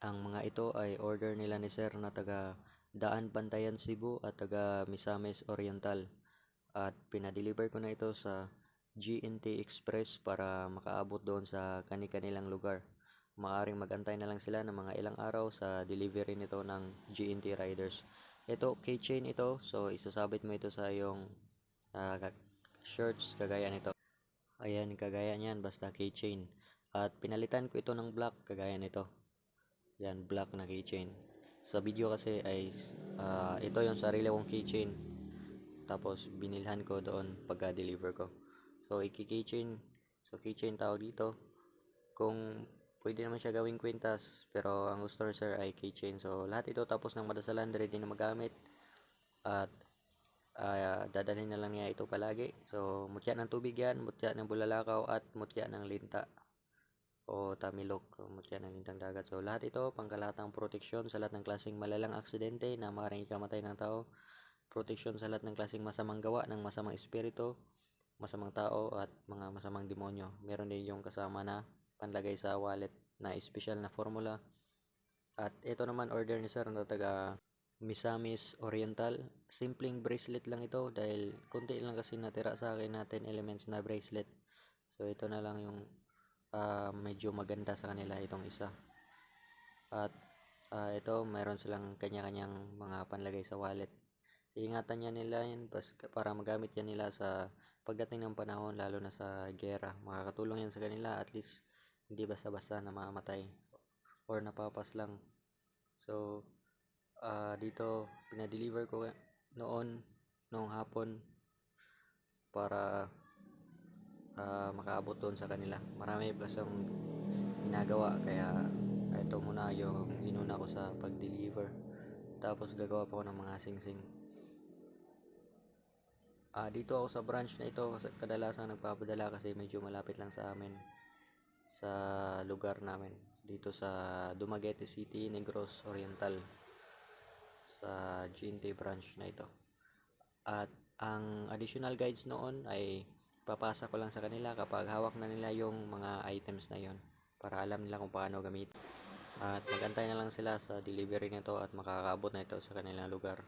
Ang mga ito ay order nila ni Sir na taga Daan Bantayan Cebu at taga Misamis Oriental. At pinadeliver ko na ito sa GNT Express para makaabot doon sa kani-kanilang lugar. Maaring magantay na lang sila ng mga ilang araw sa delivery nito ng GNT Riders. Ito, keychain ito. So, isasabit mo ito sa iyong ka- shirts kagaya nito. Ayan, kagaya niyan, basta keychain. At pinalitan ko ito ng black, kagaya nito. Yan, black na keychain. Sa video kasi ay ah, ito yung sarili kong keychain. Tapos binilhan ko doon pagka-deliver ko. So, iki-keychain. So, keychain tawag dito. Kung pwede naman siya gawing kwintas, pero ang gusto ni sir ay keychain. So, lahat ito tapos ng madasalan, ready na magamit. At ah, dadalhin na lang niya ito palagi. So, mutya ng tubig yan, mutya ng bulalakaw, at mutya ng linta o tamilok, mutya ng lintang dagat. So, lahat ito pangkalatang proteksyon sa lahat ng klaseng malalang aksidente na maaaring ikamatay ng tao. Proteksyon sa lahat ng klaseng masamang gawa ng masamang espiritu, masamang tao, at mga masamang demonyo. Meron din yung kasama na panlagay sa wallet na special na formula. At ito naman order ni sir na taga Misamis Oriental. Simpleng bracelet lang ito dahil konti lang kasi natira sa akin na 10 elements na bracelet. So ito na lang yung ah, medyo maganda sa kanila itong isa. At ah, ito mayroon silang kanya-kanyang mga panlagay sa wallet. Iingatan niya nila pas, para magamit yan nila sa pagdating ng panahon lalo na sa gera. Makakatulong yan sa kanila at least hindi basta-basta namamatay or napapas lang. So, ah, dito pinadeliver ko noon noong hapon para ah, makaabot doon sa kanila. Marami pa siyang ginagawa kaya ito muna yung inuna ko sa pag-deliver. Tapos gagawa pa ako ng mga sing-sing. Ah, dito ako sa branch na ito kadalasan nagpapadala kasi medyo malapit lang sa amin sa lugar namin dito sa Dumaguete City, Negros Oriental sa GNT branch na ito. At ang additional guides noon ay papasa ko lang sa kanila kapag hawak na nila yung mga items na yon para alam nila kung paano gamitin. At magantay na lang sila sa delivery nito at makakaabot na ito sa kanilang lugar.